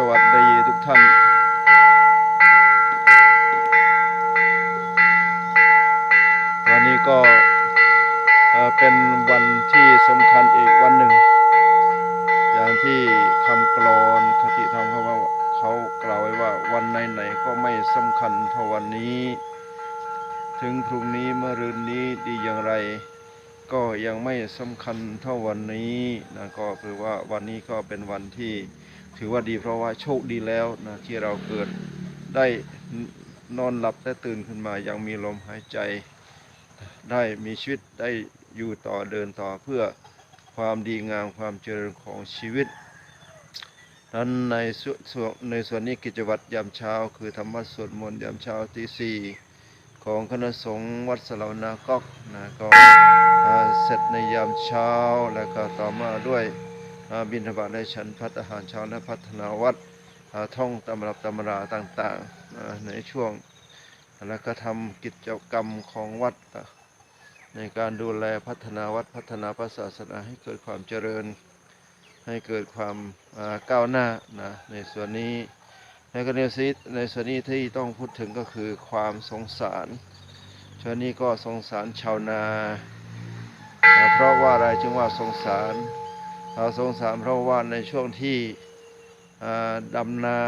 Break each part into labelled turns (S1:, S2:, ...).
S1: สวัสดีทุกท่าน วันนี้ก็เป็นวันที่สำคัญอีกวันหนึ่ง อย่างที่คำกลอนคติธรรมเขาว่าเขากล่าวไว้ว่าวันไหนๆก็ไม่สำคัญเท่าวันนี้ ถึงพรุ่งนี้เมื่อรืนนี้ดีอย่างไรก็ยังไม่สำคัญเท่าวันนี้นะก็คือว่าวันนี้ก็เป็นวันที่ ถือว่าดีเพราะว่าโชคดีแล้วนะที่เราเกิดได้นอนหลับและตื่นขึ้นมายังมีลมหายใจ ได้มีชีวิตได้อยู่ต่อเดินต่อเพื่อความดีงามความเจริญของชีวิตนั้นในส่วนในส่วนนี้กิจวัตรยามเช้า คือธรรมะสวดมนต์ยามเช้าที่สี่ของคณะสงฆ์วัดสลาวนาก๊อกนะก็เสร็จในยามเช้าแล้วก็ต่อมาด้วย บิณฑบาตในฉันพัฒอาหารเช้าและพัฒนาวัดท่องตำรับตำราต่างๆในช่วงแล้วก็ทำกิจกรรมของวัด ในการดูแลพัฒนาวัดพัฒนาพระศาสนาให้เกิดความเจริญ ให้เกิดความก้าวหน้านะในส่วนนี้ในกรณีนี้ในส่วนนี้ที่ต้องพูดถึงก็คือความสงสารช่วงนี้ก็สงสารชาวนา เพราะว่าอะไรจึงว่าสงสาร อ่าสงสารเพราะว่าในช่วงที่ดำนา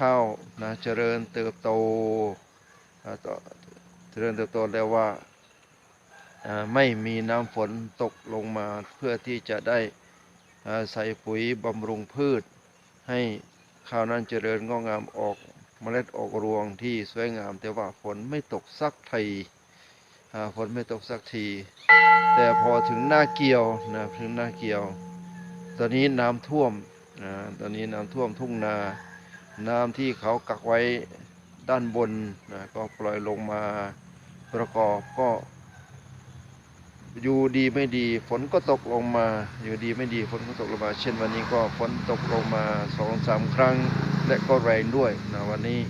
S1: ข้าวนะเจริญเติบโตเจริญเติบโตแล้วว่าไม่มีน้ำฝนตกลงมาเพื่อที่จะได้ใส่ปุ๋ยบำรุงพืช ให้ข้าวนั้นเจริญงอกงามออกเมล็ดออกรวงที่สวยงาม แต่ว่าฝนไม่ตกสักที ฝนไม่ตกสักที แต่พอถึงหน้าเกี่ยวนะถึงหน้าเกี่ยว ตอนนี้น้ำท่วมอ่าตอนนี้น้ำท่วมทุ่งนา น้ำที่เขากักไว้ด้านบนนะก็ปล่อยลงมาประกอบก็ อยู่ดีไม่ดี ฝนก็ตกลงมา อยู่ดีไม่ดีฝนก็ตกลงมา เช่นวันนี้ก็ฝนตกลงมาสองสามครั้ง และก็แรงด้วยนะวันนี้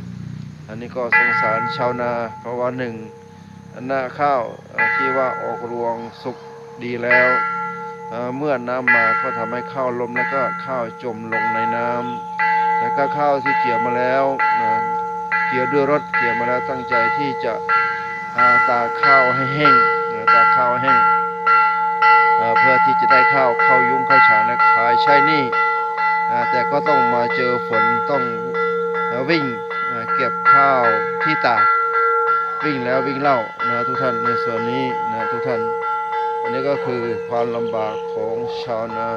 S1: อันนี้ก็สงสารชาวนาเพราะว่าหนึ่ง หน้าข้าวที่ว่าออกรวงสุกดีแล้วเมื่อน้ำมาก็ทำให้ข้าวล้มแล้วก็ข้าวจมลงในน้ำแล้วก็ข้าวที่เกี่ยวมาแล้วเกี่ยวด้วยรถเกี่ยวมาแล้วตั้งใจที่จะอาตาข้าวให้แห้งตาข้าวให้แห้งเพื่อที่จะได้ข้าวเข้ายุ้งเข้าฉางและขายใช้นี่แต่ก็ต้องมาเจอฝนต้องวิ่งเก็บข้าวที่ตาก วิ่งแล้ววิ่งเล่านะทุกท่านในส่วนนี้นะทุกท่าน อันนี้ก็คือความลำบากของชาวนา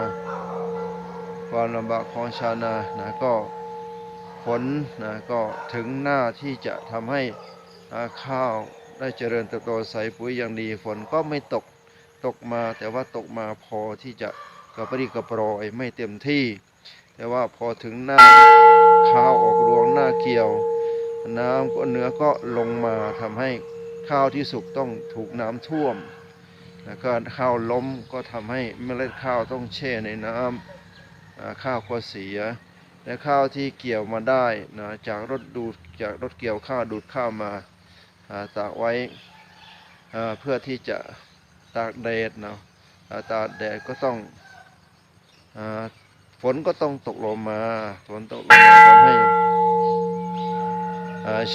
S1: ความลำบากของชาวนานะก็ฝนนะก็ถึงหน้าที่จะทำให้ข้าวได้เจริญเติบโตใส่ปุ๋ยอย่างดีฝนก็ไม่ตกตกมาแต่ว่าตกมาพอที่จะกระปรี้กระปรอยไม่เต็มที่ แต่ว่าพอถึงหน้าข้าวออกรวงหน้าเกี่ยว น้ำก็เนื้อก็ลงมาทำให้ข้าวที่สุกต้องถูกน้ำท่วม แล้วก็ข้าวล้มก็ทำให้เมล็ดข้าวต้องแช่ในน้ำอ่าข้าวก็เสีย และข้าวที่เกี่ยวมาได้นะจากรถดูดจากรถเกี่ยวข้าวดูดข้าวมาตากไว้เพื่อที่จะตากแดดเนาะตากแดดก็ต้องอฝนก็ต้องตกลงมาฝนตกลงมาทำให้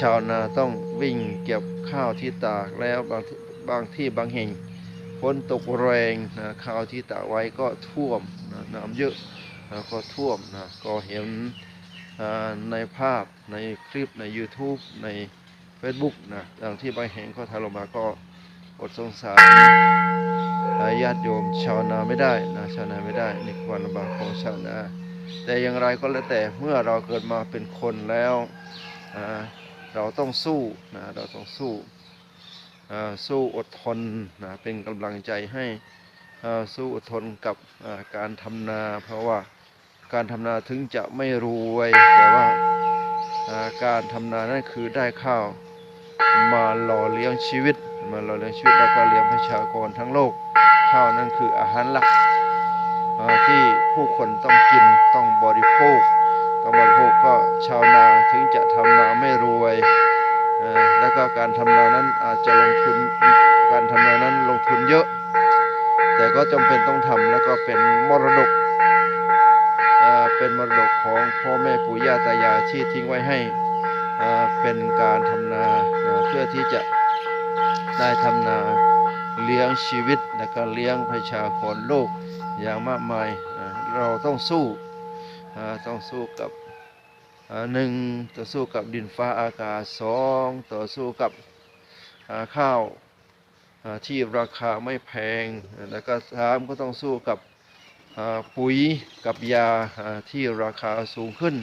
S1: ชาวนาต้องวิ่งเก็บข้าวที่ตากแล้วบางที่บางที่บางแห่งฝนตกแรงนะข้าวที่ตากไว้ก็ท่วมนะน้ำเยอะแล้วก็ท่วมนะก็เห็นในภาพในคลิปใน YouTube ใน Facebook นะอย่างที่บางแห่งก็ถ่าลงมาก็อดสงสารญาติโยมชาวนาไม่ได้นะชาวนาไม่ได้นี่คือความลำบากของชาวนา แต่อย่างไรก็แล้วแต่เมื่อเราเกิดมาเป็นคนแล้วอ่า เราต้องสู้นะเราต้องสู้สู้อดทนนะเป็นกำลังใจให้สู้อดทนกับการทำนา เพราะว่าการทำนาถึงจะไม่รวย แต่ว่าการทำนานั่นคือได้ข้าวมาหล่อเลี้ยงชีวิต มาหล่อเลี้ยงชีวิตแล้วก็เลี้ยงประชากรทั้งโลก ข้าวนั่นคืออาหารหลักที่ผู้คนต้องกินต้อง ก็การทำนานั้นอาจจะลงทุนการทำนานั้นลงทุนเยอะ แต่ก็จำเป็นต้องทำแล้วก็เป็นมรดกเป็นมรดกของพ่อแม่ปู่ย่าตายายที่ทิ้งไว้ให้เป็นการทำนานะเพื่อที่จะได้ทำนาเลี้ยงชีวิตและก็เลี้ยงประชากรโลกอย่างมากมายเราต้องสู้ต้องสู้กับ หนึ่งต่อสู้กับดินฟ้าอากาศสองต่อสู้กับข้าวที่ราคาไม่แพง แล้วก็สามก็ต้องสู้กับปุ๋ยกับยาที่ราคาสูงขึ้น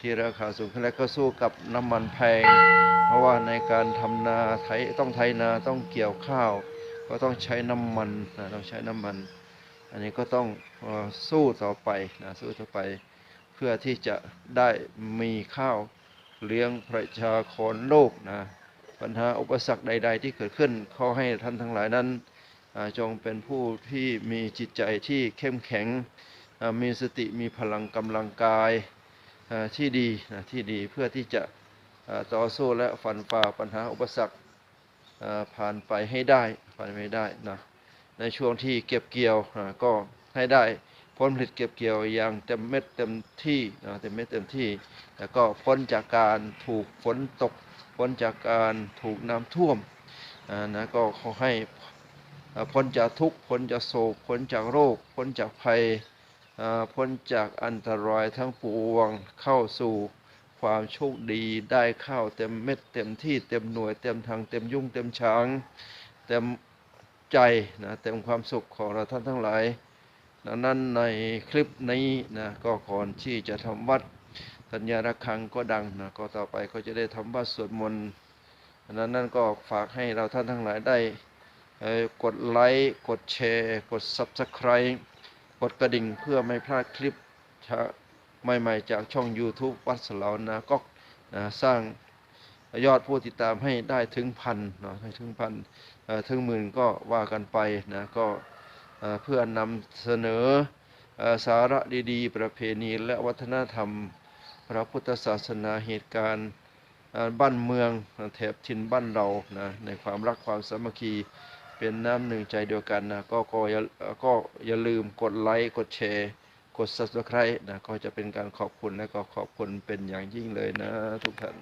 S1: ที่ราคาสูงขึ้นแล้วก็สู้กับน้ำมันแพง เพราะว่าในการทำนาไถต้องไถนาต้องเกี่ยวข้าว ก็ต้องใช้น้ำมันต้องใช้น้ำมัน อันนี้ก็ต้องสู้ต่อไปนะสู้ต่อไป เพื่อที่จะได้มีข้าวเลี้ยงประชากรโลกนะปัญหาอุปสรรคใด ๆ ที่เกิดขึ้นขอให้ท่านทั้งหลายนั้นจงเป็นผู้ที่มีจิตใจที่เข้มแข็งมีสติมีพลังกำลังกายที่ดีนะที่ดีเพื่อที่จะอ่าต่อสู้และฟันฝ่าปัญหาอุปสรรคผ่านไปให้ได้ผ่านไปได้นะในช่วงที่เก็บเกี่ยวก็ให้ได้ ผลผลิตเก็บเกี่ยวอย่างเต็มเม็ดเต็มที่นะเต็มเม็ดเต็มที่ แล้วก็พ้นจากการถูกฝนตกพ้นจากการถูกน้ำท่วมอ่านะก็ขอให้พ้นจากทุกข์พ้นจากโศกพ้นจากโรคพ้นจากภัยอ่าพ้นจากอันตรายทั้งปวงเข้าสู่ความโชคดีได้ข้าวเต็มเม็ดเต็มที่เต็มหน่วยเต็มทางเต็มยุ่งเต็มช้าง เต็มใจนะเต็มความสุขของเราท่านทั้งหลาย ดังนั้นในคลิปนี้นะก็ก่อนที่จะทำวัดสัญญาระฆังก็ดังนะก็ต่อไปก็จะได้ทำวัดสวดมนต์ดังนั้นนั่นก็ฝากให้เราท่านทั้งหลายได้กดไลค์กดแชร์ กด Subscribe กดกระดิ่งเพื่อไม่พลาดคลิปใหม่ๆ จากช่อง YouTube วัดสลาวนาก็นะสร้างยอดผู้ติดตามให้ได้ถึงพันเนาะให้ถึงพันถึงหมื่นก็ว่ากันไปนะก็ เพื่อนำเสนอสาระดีๆ ประเพณีและวัฒนธรรม พระพุทธศาสนาเหตุการณ์บ้านเมืองแถบถิ่นบ้านเรานะในความรักความสามัคคีเป็นน้ำหนึ่งใจเดียวกันนะก็ก็อย่าก็อย่าลืมกดไลค์กดแชร์กด subscribe นะก็จะเป็นการขอบคุณและก็ขอบคุณเป็นอย่างยิ่งเลยนะทุกท่าน